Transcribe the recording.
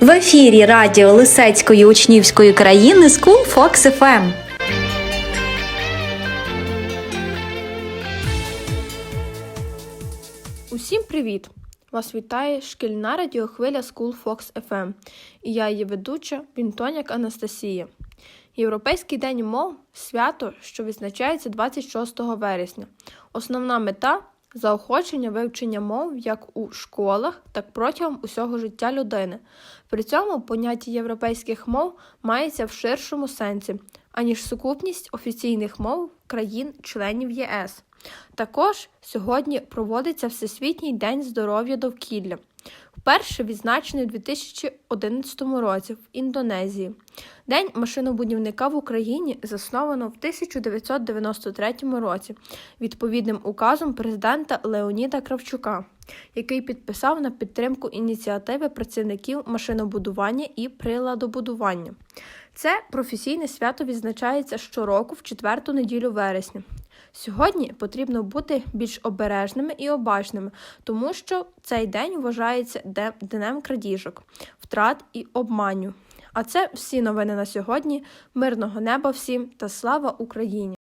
В ефірі радіо Лисецької учнівської країни School Fox FM. Усім привіт! Вас вітає шкільна радіохвиля School Fox FM і я її ведуча Бінтоняк Анастасія. Європейський день мов свято, що відзначається 26 вересня. Основна мета заохочення вивчення мов як у школах, так протягом усього життя людини. При цьому поняття європейських мов мається в ширшому сенсі, аніж сукупність офіційних мов країн-членів ЄС. Також сьогодні проводиться Всесвітній день здоров'я довкілля, вперше відзначений у 2011 році в Індонезії. День машинобудівника в Україні засновано в 1993 році відповідним указом президента Леоніда Кравчука, який підписав на підтримку ініціативи працівників машинобудування і приладобудування. Це професійне свято відзначається щороку в четверту неділю вересня. Сьогодні потрібно бути більш обережними і обачними, тому що цей день вважається днем крадіжок, втрат і обманю. А це всі новини на сьогодні. Мирного неба всім та слава Україні!